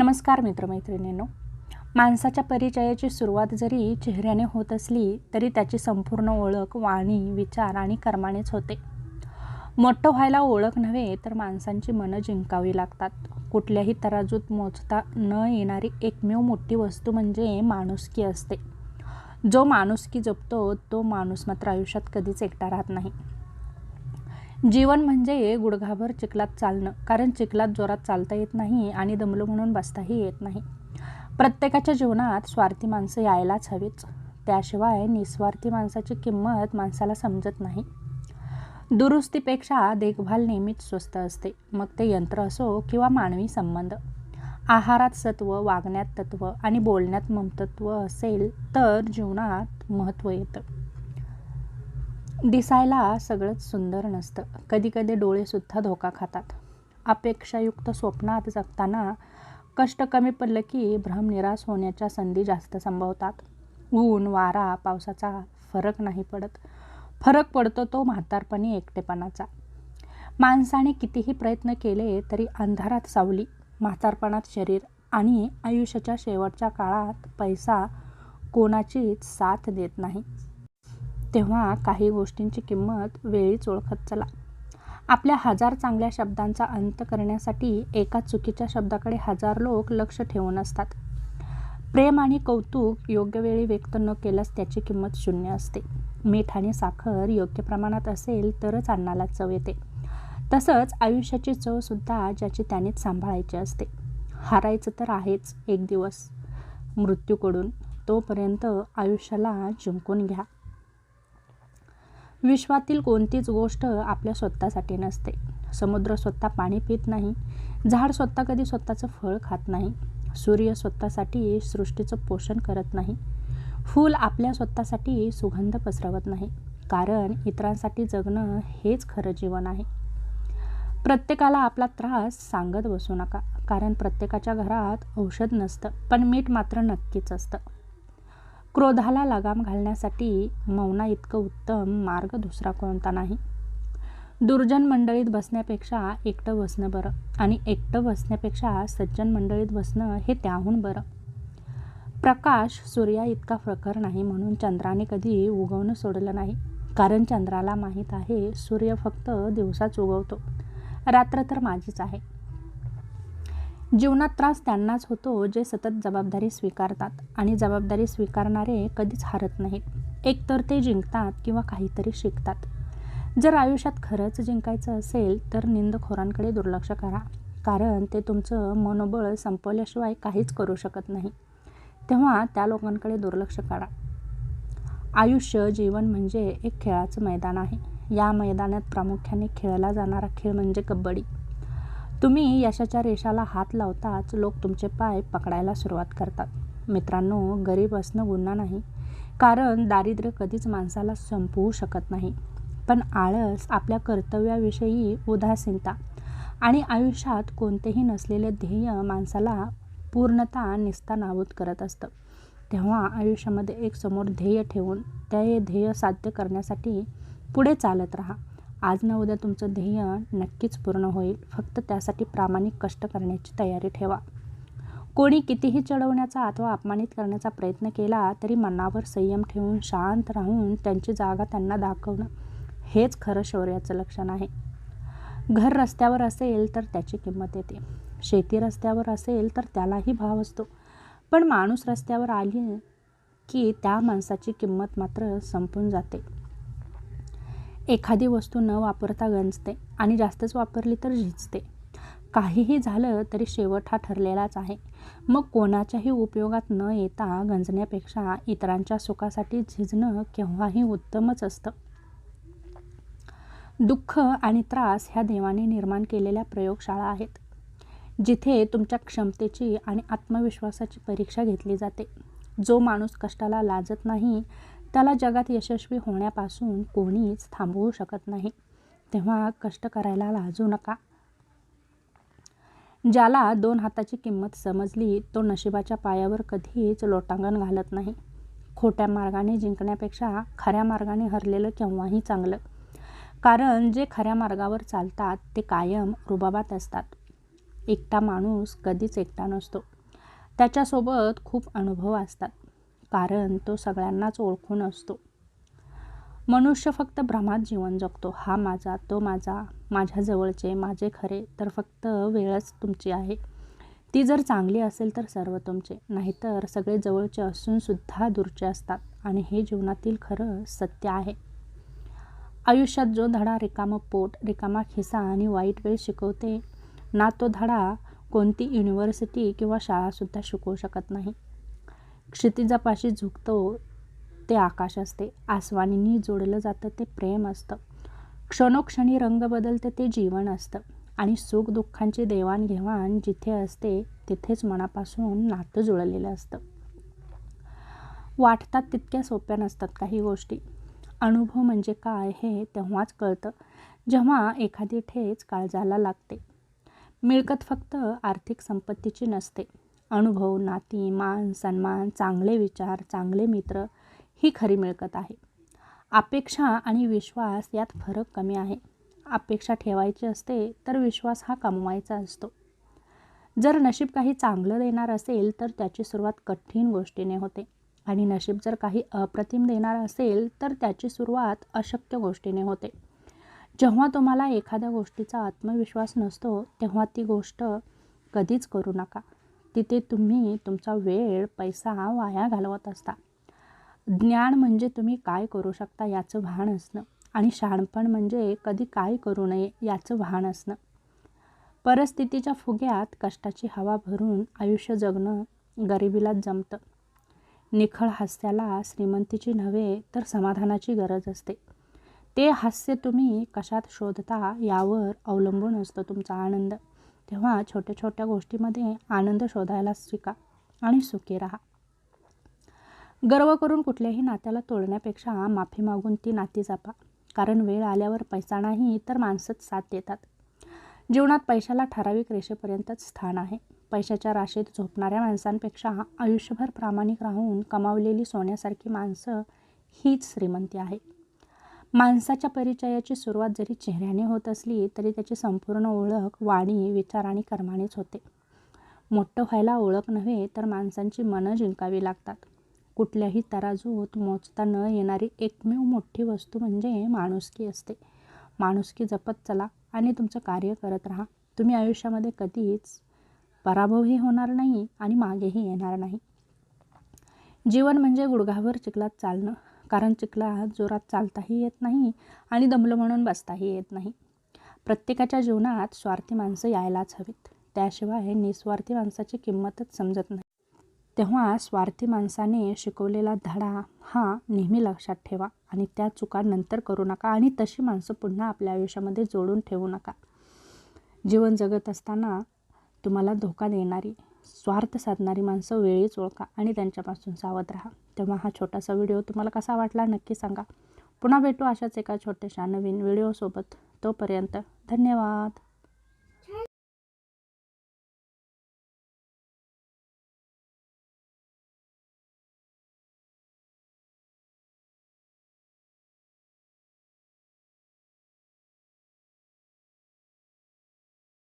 नमस्कार मित्रमैत्रिणींनो. माणसाच्या परिचयाची सुरुवात जरी चेहऱ्याने होत असली तरी त्याची संपूर्ण ओळख वाणी विचार आणि कर्मानेच होते. मोठं व्हायला ओळख नव्हे तर माणसांची मनं जिंकावी लागतात. कुठल्याही तराजूत मोजता न येणारी एकमेव मोठी वस्तू म्हणजे माणुसकी असते. जो माणुसकी जपतो तो माणूस मात्र आयुष्यात कधीच एकटा राहत नाही. जीवन म्हणजे गुडघाभर चिखलात चालणं. कारण चिखलात जोरात चालता येत नाही आणि दमलो म्हणून बसताही येत नाही. प्रत्येकाच्या जीवनात स्वार्थी माणसं यायलाच हवीच त्याशिवाय निस्वार्थी माणसाची किंमत माणसाला समजत नाही. दुरुस्तीपेक्षा देखभाल नेहमीच स्वस्त असते. मग ते यंत्र असो किंवा मानवी संबंध. आहारात सत्व वागण्यात तत्व आणि बोलण्यात ममतत्व असेल तर जीवनात महत्त्व येतं. दिसायला सगळंच सुंदर नसतं. कधीकधी डोळेसुद्धा धोका खातात. अपेक्षायुक्त स्वप्नात जगताना कष्ट कमी पडलं की भ्रम निराश होण्याच्या संधी जास्त संभवतात. ऊन वारा पावसाचा फरक नाही पडत. फरक पडतो तो म्हातारपणी एकटेपणाचा. माणसाने कितीही प्रयत्न केले तरी अंधारात सावली म्हातारपणात शरीर आणि आयुष्याच्या शेवटच्या काळात पैसा कोणाचीच साथ देत नाही. तेव्हा काही गोष्टींची किंमत वेळीच ओळखत चला. आपल्या हजार चांगल्या शब्दांचा अंत करण्यासाठी एका चुकीच्या शब्दाकडे हजार लोक लक्ष ठेवून असतात. प्रेम आणि कौतुक योग्य वेळी व्यक्त न केल्यास त्याची किंमत शून्य असते. मीठ आणि साखर योग्य प्रमाणात असेल तरच अन्नाला चव येते. तसंच आयुष्याची चवसुद्धा ज्याची त्यानेच सांभाळायची असते. हारायचं तर आहेच एक दिवस. मृत्यूकडून तोपर्यंत आयुष्याला जिंकून घ्या. विश्वातील कोणतीच गोष्ट आपल्या स्वतःसाठी नसते. समुद्र स्वतः पाणी पित नाही. झाड स्वतः कधी स्वतःचं फळ खात नाही. सूर्य स्वतःसाठी सृष्टीचं पोषण करत नाही. फूल आपल्या स्वतःसाठी सुगंध पसरवत नाही. कारण इतरांसाठी जगणं हेच खरं जीवन आहे. प्रत्येकाला आपला त्रास सांगत बसू नका. कारण प्रत्येकाच्या घरात औषध नसतं पण मीठ मात्र नक्कीच असतं. क्रोधाला लगाम घालण्यासाठी मौना इतकं उत्तम मार्ग दुसरा कोणता नाही. दुर्जन मंडळीत बसण्यापेक्षा एकटं बसणं बरं आणि एकटं बसण्यापेक्षा सज्जन मंडळीत बसणं हे त्याहून बरं. प्रकाश सूर्या इतका प्रखर नाही म्हणून चंद्राने कधी उगवणं सोडलं नाही. कारण चंद्राला माहीत आहे सूर्य फक्त दिवसाच उगवतो. रात्र तर माझीच आहे. जीवनात त्रास त्यांनाच होतो जे सतत जबाबदारी स्वीकारतात आणि जबाबदारी स्वीकारणारे कधीच हारत नाहीत. एकतर ते जिंकतात किंवा काहीतरी शिकतात. जर आयुष्यात खरंच जिंकायचं असेल तर निंदखोरांकडे दुर्लक्ष करा कारण ते तुमचं मनोबळ संपवल्याशिवाय काहीच करू शकत नाही. तेव्हा त्या लोकांकडे दुर्लक्ष करा. आयुष्य जीवन म्हणजे एक खेळाचं मैदान आहे. या मैदानात प्रामुख्याने खेळला जाणारा खेळ म्हणजे कबड्डी. तुम्ही यशाच्या रेषाला हात लावताच लोक तुमचे पाय पकडायला सुरुवात करतात. मित्रांनो गरीब असणं गुन्हा नाही. कारण दारिद्र्य कधीच माणसाला संपवू शकत नाही. पण आळस आपल्या कर्तव्याविषयी उदासीनता आणि आयुष्यात कोणतेही नसलेले ध्येय माणसाला पूर्णता निस्ता नाबूद करत असतं. तेव्हा आयुष्यामध्ये एक समोर ध्येय ठेवून ते ध्येय साध्य करण्यासाठी पुढे चालत राहा. आज ना उद्या तुमचं ध्येय नक्कीच पूर्ण होईल. फक्त त्यासाठी प्रामाणिक कष्ट करण्याची तयारी ठेवा. कोणी कितीही चढवण्याचा अथवा अपमानित करण्याचा प्रयत्न केला तरी मनावर संयम ठेवून शांत राहून त्यांची जागा त्यांना दाखवणं हेच खरं शौर्याचं लक्षण आहे. घर रस्त्यावर असेल तर त्याची किंमत येते. शेती रस्त्यावर असेल तर त्यालाही भाव असतो. पण माणूस रस्त्यावर आली की त्या माणसाची किंमत मात्र संपून जाते. एखादी वस्तू न वापरता गंजते आणि जास्तच वापरली तर झिजते. काहीही झालं तरी शेवट हा ठरलेलाच आहे. मग कोणाच्याही उपयोगात न येता गंजण्यापेक्षा इतरांच्या सुखासाठी झिजणं केव्हाही उत्तमच असतं. दुःख आणि त्रास ह्या देवाने निर्माण केलेल्या प्रयोगशाळा आहेत जिथे तुमच्या क्षमतेची आणि आत्मविश्वासाची परीक्षा घेतली जाते. जो माणूस कष्टाला लाजत नाही त्याला जगात यशस्वी होण्यापासून कोणीच थांबवू शकत नाही. तेव्हा कष्ट करायला लाजू नका. ज्याला दोन हाताची किंमत समजली तो नशिबाच्या पायावर कधीच लोटांगण घालत नाही. खोट्या मार्गाने जिंकण्यापेक्षा खऱ्या मार्गाने हरलेलं केव्हाही चांगलं. कारण जे खऱ्या मार्गावर चालतात ते कायम रुबाबात असतात. एकटा माणूस कधीच एकटा नसतो. त्याच्यासोबत खूप अनुभव असतात. कारण तो सगळ्यांनाच ओळखून असतो. मनुष्य फक्त भ्रमात जीवन जगतो. हा माझा तो माझा माझ्या जवळचे माझे खरे तर फक्त वेळच तुमची आहे. ती जर चांगली असेल तर सर्व तुमचे. नाहीतर सगळे जवळचे असूनसुद्धा दूरचे असतात. आणि हे जीवनातील खरं सत्य आहे. आयुष्यात जो धडा रिकामं पोट रिकामा खिसा आणि वाईट वेळ शिकवते ना तो धडा कोणती युनिव्हर्सिटी किंवा शाळासुद्धा शिकवू शकत नाही. क्षितिजापाशी झुकतो ते आकाश असते. आसवानींनी जोडलं जातं ते प्रेम असतं. क्षणोक्षणी रंग बदलते ते जीवन असतं. आणि सुख दुःखांची देवाणघेवाण जिथे असते तिथेच मनापासून नातं जुळलेलं असतं. वाटतात तितक्या सोप्या नसतात काही गोष्टी. अनुभव म्हणजे काय हे तेव्हाच कळतं जेव्हा एखादी ठेच काळजाला लागते. मिळकत फक्त आर्थिक संपत्तीची नसते. अनुभव नाती मान सन्मान चांगले विचार चांगले मित्र ही खरी मिळकत आहे. अपेक्षा आणि विश्वास यात फरक कमी आहे. अपेक्षा ठेवायची असते तर विश्वास हा कमवायचा असतो. जर नशीब काही चांगलं देणार असेल तर त्याची सुरुवात कठीण गोष्टीने होते आणि नशीब जर काही अप्रतिम देणार असेल तर त्याची सुरुवात अशक्य गोष्टीने होते. जेव्हा तुम्हाला एखाद्या गोष्टीचा आत्मविश्वास नसतो तेव्हा ती गोष्ट कधीच करू नका. तिथे तुम्ही तुमचा वेळ पैसा वाया घालवत असता. ज्ञान म्हणजे तुम्ही काय करू शकता याचं भान असणं आणि शहाणपण म्हणजे कधी काय करू नये याचं भान असणं. परिस्थितीच्या फुग्यात कष्टाची हवा भरून आयुष्य जगणं गरिबीलाच जमतं. निखळ हास्याला श्रीमंतीची नव्हे तर समाधानाची गरज असते. ते हास्य तुम्ही कशात शोधता यावर अवलंबून असतो तुमचा आनंद. तेव्हा छोट्या छोट्या गोष्टीमध्ये आनंद शोधायला शिका आणि सुखी राहा. गर्व करून कुठल्याही नात्याला तोडण्यापेक्षा माफी मागून ती नाती जपा. कारण वेळ आल्यावर पैसा नाही तर माणसंच साथ देतात. जीवनात पैशाला ठराविक रेषेपर्यंतच स्थान आहे. पैशाच्या राशीत झोपणाऱ्या माणसांपेक्षा आयुष्यभर प्रामाणिक राहून कमावलेली सोन्यासारखी माणसं हीच श्रीमंती आहे. माणसाच्या परिचयाची सुरुवात जरी चेहऱ्याने होत असली तरी त्याची संपूर्ण ओळख वाणी विचार आणि कर्मानेच होते. मोठं व्हायला ओळख नव्हे तर माणसांची मनं जिंकावी लागतात. कुठल्याही तराजूत मोजता न येणारी एकमेव मोठी वस्तू म्हणजे माणुसकी असते. माणुसकी जपत चला आणि तुमचं कार्य करत राहा. तुम्ही आयुष्यामध्ये कधीच पराभवही होणार नाही आणि मागेही येणार नाही. जीवन म्हणजे गुडघावर चिखलात चालणं. कारण चिखला जोरात चालताही येत नाही आणि दमलं म्हणून बसताही येत नाही. प्रत्येकाच्या जीवनात स्वार्थी माणसं यायलाच हवीत. त्याशिवाय निस्वार्थी माणसाची किंमतच समजत नाही. तेव्हा स्वार्थी माणसाने शिकवलेला धडा हा नेहमी लक्षात ठेवा आणि त्या चुका नंतर करू नका आणि तशी माणसं पुन्हा आपल्या आयुष्यामध्ये जोडून ठेवू नका. जीवन जगत असताना तुम्हाला धोका देणारी स्वार्थ साधणारी माणसं वेळीच ओळखा आणि त्यांच्यापासून सावध राहा. तेव्हा हा छोटासा व्हिडिओ तुम्हाला कसा वाटला नक्की सांगा. पुन्हा भेटू अशाच एका छोट्याशा नवीन व्हिडिओसोबत. तोपर्यंत धन्यवाद.